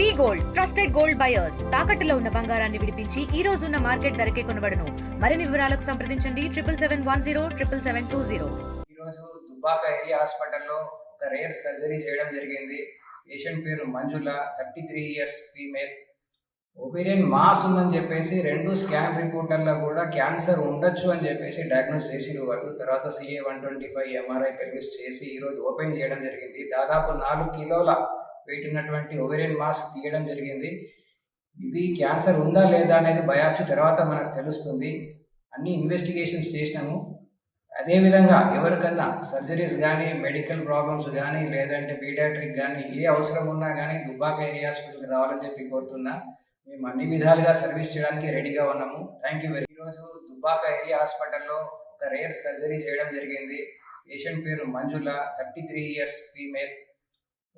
V gold trusted gold buyers. తాకట్టులో ఉన్న బంగారాన్ని విడిపించి ఈ రోజు ఉన్న మార్కెట్ ధరకే కొనబడను. మరిన్ని వివరాలకు సంప్రదించండి. Triple seven one zero triple seven two zero. ఈరోజు దుబ్బాక ఏరియా హాస్పిటల్లో ఒక రేర్ సర్జరీ చేయడం జరిగింది. పేషెంట్ పేరు Manjula thirty three years female. Ovarian mass ఉందని చెప్పేసి రెండు స్కాన్ రిపోర్టర్లో కూడా క్యాన్సర్ ఉండొచ్చు అని చెప్పేసి డయాగ్నోస్ చేసిరు వాళ్ళు. తర్వాత CA one twenty five MRI pelvis చేసి ఈరోజు ఓపెన్ చేయడం జరిగింది. దాదాపు నాలుగు కిలోల వెయిట్ ఉన్నటువంటి ఓవేరియన్ మాస్ తీయడం జరిగింది. ఇది క్యాన్సర్ ఉందా లేదా అనేది బయాప్సీ తర్వాత మనకు తెలుస్తుంది. అన్ని ఇన్వెస్టిగేషన్స్ చేసినాము. అదేవిధంగా ఎవరికన్నా సర్జరీస్ కానీ మెడికల్ ప్రాబ్లమ్స్ కానీ లేదంటే పీడియాట్రిక్ కానీ ఏ అవసరం ఉన్నా కానీ దుబాక్ ఏరియా హాస్పిటల్కి రావాలని చెప్పి కోరుతున్నా. మేము అన్ని విధాలుగా సర్వీస్ చేయడానికి రెడీగా ఉన్నాము. థ్యాంక్ యూ వెరీ ఈరోజు దుబాక ఏరియా హాస్పిటల్లో ఒక రేర్ సర్జరీ చేయడం జరిగింది. పేషెంట్ పేరు Manjula thirty three years female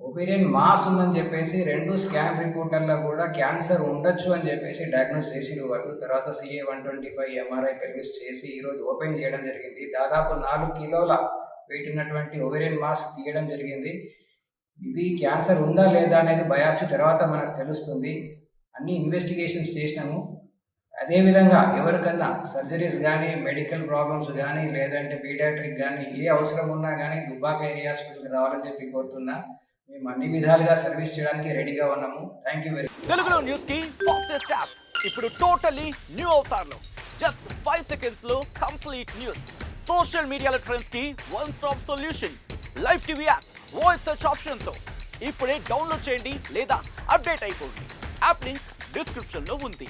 ovarian mass ఉందని చెప్పేసి రెండు స్కాన్ రిపోర్టర్లో కూడా క్యాన్సర్ ఉండొచ్చు అని చెప్పేసి డయాగ్నోస్ చేసిరు వాళ్ళు తర్వాత CA one twenty five MRI pelvis చేసి ఈరోజు ఓపెన్ చేయడం జరిగింది. దాదాపు నాలుగు కిలోల వెయిట్ ఉన్నటువంటి ఒబేరియన్ మాస్ తీయడం జరిగింది. ఇది క్యాన్సర్ ఉందా లేదా అనేది బయాప్సీ తర్వాత మనకు తెలుస్తుంది. అన్ని ఇన్వెస్టిగేషన్స్ చేసినాము. అదేవిధంగా ఎవరికన్నా సర్జరీస్ కానీ మెడికల్ ప్రాబ్లమ్స్ కానీ లేదంటే పీడియాట్రిక్ కానీ ఏ అవసరం ఉన్నా కానీ దుబ్బాక ఏరియా హాస్పిటల్కి రావాలని చెప్పి కోరుతున్నా. మేము అన్ని విధాలుగా సర్వీస్ చేయడానికి రెడీగా ఉన్నాము. థ్యాంక్ యూ వెరీ తెలుగులో న్యూస్కి ఫాస్టెస్ట్ యాప్ ఇప్పుడు టోటలీ న్యూ అవుతారులో జస్ట్ ఫైవ్ సెకండ్స్లో complete news social media ట్రెండ్స్కి one stop solution live TV app voice search ఆప్షన్తో. ఇప్పుడే డౌన్లోడ్ చేయండి లేదా అప్డేట్ అయిపోండి. యాప్ లింక్ డిస్క్రిప్షన్లో ఉంది.